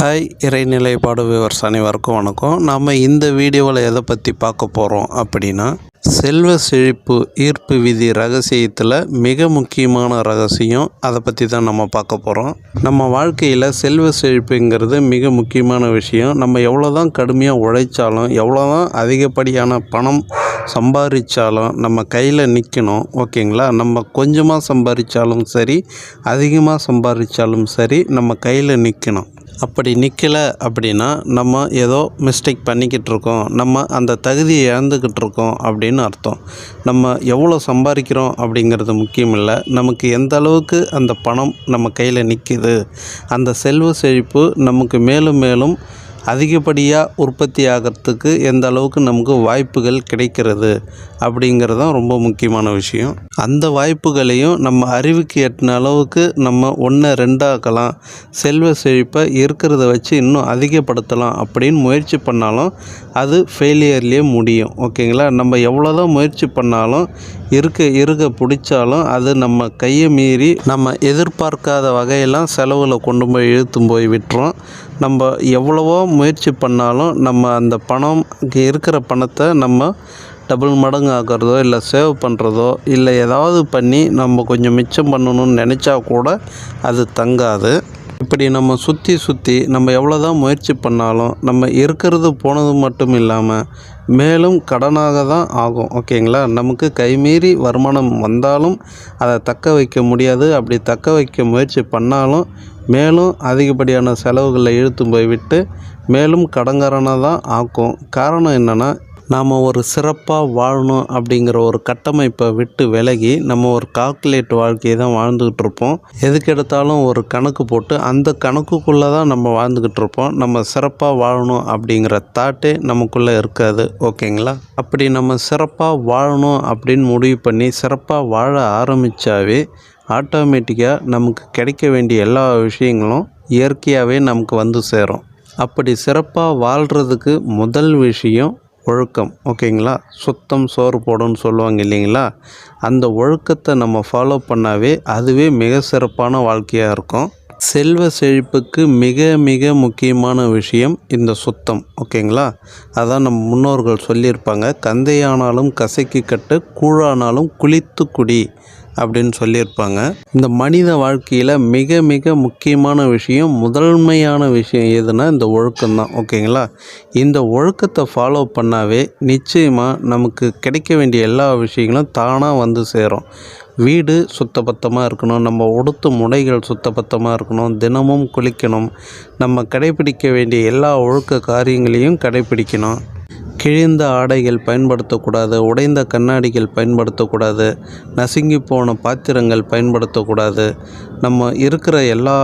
Hi இறைநிலைப்பாடு viewers அனைவருக்கும் வணக்கம். நாம் இந்த வீடியோவில் எதை பற்றி பார்க்க போகிறோம் அப்படின்னா செல்வ செழிப்பு ஈர்ப்பு விதி ரகசியத்தில் மிக முக்கியமான ரகசியம் அதை பற்றி தான் நம்ம பார்க்க போகிறோம் நம்ம வாழ்க்கையில் செல்வ செழிப்புங்கிறது மிக முக்கியமான விஷயம். நம்ம எவ்வளோ தான் கடுமையாக உழைச்சாலும் எவ்வளோ தான் அதிகப்படியான பணம் சம்பாதிச்சாலும் நம்ம கையில் நிற்கணும் ஓகேங்களா? நம்ம கொஞ்சமாக சம்பாதிச்சாலும் சரி அதிகமாக சம்பாதிச்சாலும் சரி நம்ம கையில் நிற்கணும் அப்படி நிற்கலை அப்படின்னா நம்ம ஏதோ மிஸ்டேக் பண்ணிக்கிட்டு இருக்கோம் நம்ம அந்த தகுதியை இழந்துக்கிட்டு இருக்கோம் அப்படின்னு அர்த்தம். நம்ம எவ்வளோ சம்பாதிக்கிறோம் அப்படிங்கிறது முக்கியம் இல்லை. நமக்கு எந்த அளவுக்கு அந்த பணம் நம்ம கையில் நிற்கிது அந்த செல்வ செழிப்பு நமக்கு மேலும் மேலும் அதிகப்படியாக உற்பத்தி ஆகிறதுக்கு எந்த அளவுக்கு நமக்கு வாய்ப்புகள் கிடைக்கிறது அப்படிங்கிறது தான் ரொம்ப முக்கியமான விஷயம். அந்த வாய்ப்புகளையும் நம்ம அறிவுக்கு எட்டின அளவுக்கு நம்ம ஒன்று ரெண்டாக்கலாம் செல்வ செழிப்பை இருக்கிறத வச்சு இன்னும் அதிகப்படுத்தலாம் அப்படின்னு முயற்சி பண்ணாலும் அது ஃபெயிலியர்லேயே முடியும். ஓகேங்களா? நம்ம எவ்வளோ தான் முயற்சி பண்ணாலும் இருக்க இருக்க பிடிச்சாலும் அது நம்ம கையை மீறி நம்ம எதிர்பார்க்காத வகையெல்லாம் செலவில் கொண்டு போய் இழுத்தும் போய் விட்டுரும். நம்ம எவ்வளவோ முயற்சி பண்ணாலும் நம்ம அந்த பணம் இருக்கிற பணத்தை நம்ம டபுள் மடங்கு ஆக்கிறதோ இல்லை சேவ் பண்ணுறதோ இல்லை ஏதாவது பண்ணி நம்ம கொஞ்சம் மிச்சம் பண்ணணும்னு நினச்சா கூட அது தங்காது. இப்படி நம்ம சுற்றி சுற்றி நம்ம எவ்வளோ தான் முயற்சி பண்ணாலும் நம்ம இருக்கிறது போனது மட்டும் இல்லாமல் மேலும் கடனாக தான் ஆகும் ஓகேங்களா? நமக்கு கைமீறி வருமானம் வந்தாலும் அதை தக்க வைக்க முடியாது. அப்படி தக்க வைக்க முயற்சி பண்ணாலும் மேலும் அதிகப்படியான செலவுகளை இழுத்து போய் விட்டு மேலும் கடங்காரனாக தான் ஆக்கும். காரணம் என்னென்னா நாம் ஒரு சிறப்பாக வாழணும் அப்படிங்கிற ஒரு கட்டமைப்பை விட்டு விலகி நம்ம ஒரு கால்குலேட் வாழ்க்கையை தான் வாழ்ந்துக்கிட்டு இருப்போம். எதுக்கு எடுத்தாலும் ஒரு கணக்கு போட்டு அந்த கணக்குக்குள்ளே தான் நம்ம வாழ்ந்துக்கிட்டு இருப்போம். நம்ம சிறப்பாக வாழணும் அப்படிங்கிற தாட்டே நமக்குள்ளே இருக்காது. ஓகேங்களா? அப்படி நம்ம சிறப்பாக வாழணும் அப்படின்னு முடிவு பண்ணி சிறப்பாக வாழ ஆரம்பித்தாவே ஆட்டோமேட்டிக்காக நமக்கு கிடைக்க வேண்டிய எல்லா விஷயங்களும் இயற்கையாகவே நமக்கு வந்து சேரும். அப்படி சிறப்பாக வாழ்கிறதுக்கு முதல் விஷயம் ஒழுக்கம் ஓகேங்களா? சுத்தம் சோறு போடும்னு சொல்லுவாங்க இல்லைங்களா? அந்த ஒழுக்கத்தை நம்ம ஃபாலோ பண்ணாவே அதுவே மிக சிறப்பான வாழ்க்கையாக இருக்கும். செல்வ செழிப்புக்கு மிக மிக முக்கியமான விஷயம் இந்த சுத்தம் ஓகேங்களா? அதான் நம்ம முன்னோர்கள் சொல்லியிருப்பாங்க கந்தையானாலும் கசைக்கு கட்டு கூழானாலும் குளித்து குடி. அப்படின்னு சொல்லியிருப்பாங்க. இந்த மனித வாழ்க்கையில் மிக மிக முக்கியமான விஷயம் முதன்மையான விஷயம் எதுனா இந்த ஒழுக்கம் தான் ஓகேங்களா? இந்த ஒழுக்கத்தை ஃபாலோ பண்ணாவே நிச்சயமாக நமக்கு கிடைக்க வேண்டிய எல்லா விஷயங்களும் தானாக வந்து சேரும். வீடு சுத்தபத்தமாக இருக்கணும் நம்ம உடுத்த முடைகள் சுத்தபத்தமாக இருக்கணும் தினமும் குளிக்கணும் நம்ம கடைபிடிக்க வேண்டிய எல்லா ஒழுக்க காரியங்களையும் கடைபிடிக்கணும். கிழிந்த ஆடைகள் பயன்படுத்தக்கூடாது உடைந்த கண்ணாடிகள் பயன்படுத்தக்கூடாது நசுங்கி போன பாத்திரங்கள் பயன்படுத்தக்கூடாது. நம்ம இருக்கிற எல்லா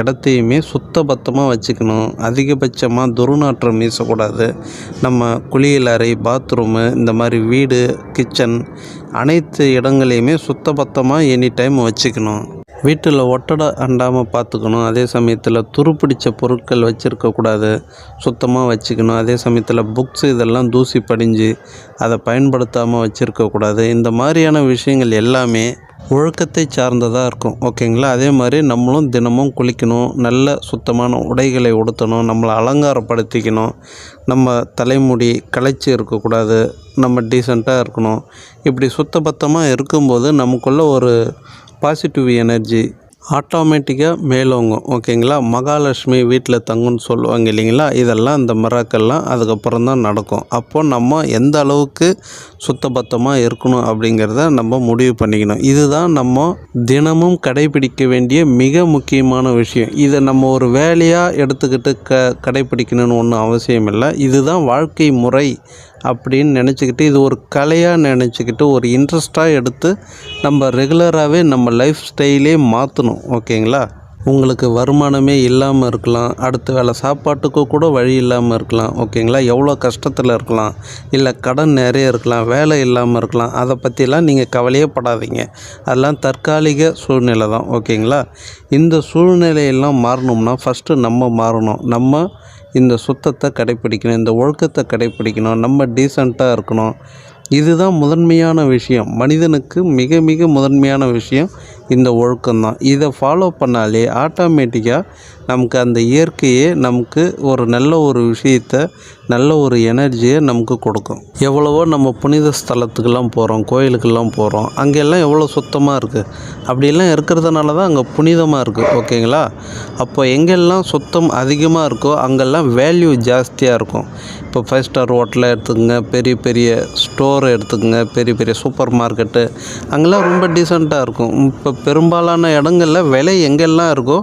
இடத்தையுமே சுத்தபத்தமாக வச்சுக்கணும். அதிகபட்சமாக துர்நாற்றம் வீசக்கூடாது. நம்ம குளியல் அறை பாத்ரூமு இந்த மாதிரி வீடு கிச்சன் அனைத்து இடங்களையுமே சுத்தபத்தமாக எனி டைம் வச்சுக்கணும். வீட்டில் ஒட்டடை அண்டாமல் பார்த்துக்கணும் அதே சமயத்தில் துருப்பிடிச்ச பொருட்கள் வச்சுருக்கக்கூடாது சுத்தமாக வச்சுக்கணும். அதே சமயத்தில் புக்ஸ் இதெல்லாம் தூசி படிஞ்சு அதை பயன்படுத்தாமல் வச்சுருக்கக்கூடாது இந்த மாதிரியான விஷயங்கள் எல்லாமே ஒழுக்கத்தை சார்ந்ததாக இருக்கும். ஓகேங்களா? அதே மாதிரி நம்மளும் தினமும் குளிக்கணும். நல்ல சுத்தமான உடைகளை உடுத்தணும். நம்மளை அலங்காரப்படுத்திக்கணும். நம்ம தலைமுடி களைச்சி இருக்கக்கூடாது. நம்ம டீசெண்டாக இருக்கணும். இப்படி சுத்தபத்தமாக இருக்கும்போது நமக்குள்ளே ஒரு பாசிட்டிவ் எனர்ஜி ஆட்டோமேட்டிக்காக மேலோங்கும் ஓகேங்களா? மகாலட்சுமி வீட்டில் தங்குன்னு சொல்லுவாங்க இல்லைங்களா? இதெல்லாம் இந்த மிராக்கள்லாம் அதுக்கப்புறம் தான் நடக்கும். அப்போது நம்ம எந்த அளவுக்கு சுத்தபத்தமாக இருக்கணும் அப்படிங்கிறத நம்ம முடிவு பண்ணிக்கணும். இதுதான் நம்ம தினமும் கடைபிடிக்க வேண்டிய மிக முக்கியமான விஷயம். இதை நம்ம ஒரு வேலையாக எடுத்துக்கிட்டு க கடைபிடிக்கணும்னு ஒன்றும் அவசியம் இல்லை இதுதான் வாழ்க்கை முறை அப்படின்னு நினச்சிக்கிட்டு இது ஒரு கலையாக நினச்சிக்கிட்டு ஒரு இன்ட்ரெஸ்ட்டாக எடுத்து நம்ம ரெகுலராகவே நம்ம லைஃப் ஸ்டைலே மாற்றணும் ஓகேங்களா? உங்களுக்கு வருமானமே இல்லாமல் இருக்கலாம். அடுத்த வேலை சாப்பாட்டுக்கு கூட வழி இல்லாமல் இருக்கலாம் ஓகேங்களா? எவ்வளோ கஷ்டத்தில் இருக்கலாம். இல்லை கடன் நிறைய இருக்கலாம் வேலை இல்லாமல் இருக்கலாம். அதை பற்றிலாம் நீங்கள் கவலையே படாதீங்க. அதெல்லாம் தற்காலிக சூழ்நிலை தான் ஓகேங்களா? இந்த சூழ்நிலையெல்லாம் மாறணும்னா ஃபஸ்ட்டு நம்ம மாறணும். நம்ம இந்த சுத்தத்தை கடைப்பிடிக்கணும் இந்த ஒழுக்கத்தை கடைப்பிடிக்கணும் நம்ம டீசெண்டாக இருக்கணும். இதுதான் முதன்மையான விஷயம். மனிதனுக்கு மிக மிக முதன்மையான விஷயம் இந்த ஒழுக்கம்தான். இதை ஃபாலோ பண்ணாலே ஆட்டோமேட்டிக்காக நமக்கு அந்த இயற்கையே நமக்கு ஒரு நல்ல ஒரு விஷயத்த நல்ல ஒரு எனர்ஜியை நமக்கு கொடுக்கும். எவ்வளவோ நம்ம புனித ஸ்தலத்துக்கெல்லாம் போகிறோம் கோயிலுக்கெல்லாம் போகிறோம் அங்கெல்லாம் எவ்வளோ சுத்தமாக இருக்குது அப்படியெல்லாம் இருக்கிறதுனால தான் அங்கே புனிதமாக இருக்குது ஓகேங்களா? அப்போ எங்கெல்லாம் சுத்தம் அதிகமாக இருக்கோ அங்கெல்லாம் வேல்யூ ஜாஸ்தியாக இருக்கும். இப்போ ஃபைவ் ஸ்டார் ஹோட்டலை எடுத்துக்கோங்க பெரிய பெரிய ஸ்டோர் எடுத்துக்கோங்க பெரிய பெரிய சூப்பர் மார்க்கெட்டு அங்கெல்லாம் ரொம்ப டீசெண்டாக இருக்கும். இப்போ பெரும்பாலான இடங்களில் விலை எங்கெல்லாம் இருக்கோ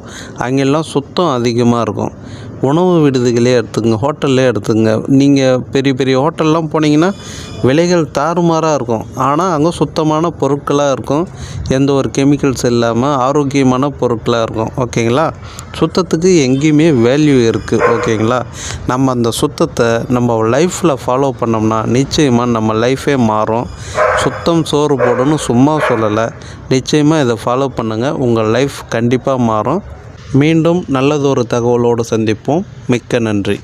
அங்கெல்லாம் சுத்தம் அதிகமாக இருக்கும். உணவு விடுதிகளே எடுத்துங்க ஹோட்டல்லே எடுத்துங்க. நீங்கள் பெரிய பெரிய ஹோட்டல்லாம் போனீங்கன்னா விலைகள் தாறுமாறாக இருக்கும். ஆனால் அங்கே சுத்தமான பொருட்களாக இருக்கும். எந்த ஒரு கெமிக்கல்ஸ் இல்லாமல் ஆரோக்கியமான பொருட்களாக இருக்கும். ஓகேங்களா? சுத்தத்துக்கு எங்கேயுமே வேல்யூ இருக்குது ஓகேங்களா? நம்ம அந்த சுத்தத்தை நம்ம லைஃப்பில் ஃபாலோ பண்ணோம்னா நிச்சயமாக நம்ம லைஃபே மாறும். சுத்தம் சோறு போடணும்னு சும்மா சொல்லலை. நிச்சயமாக இதை ஃபாலோ பண்ணுங்கள் உங்கள் லைஃப் கண்டிப்பாக மாறும். மீண்டும் நல்லதொரு தகவலோடு சந்திப்போம். மிக்க நன்றி.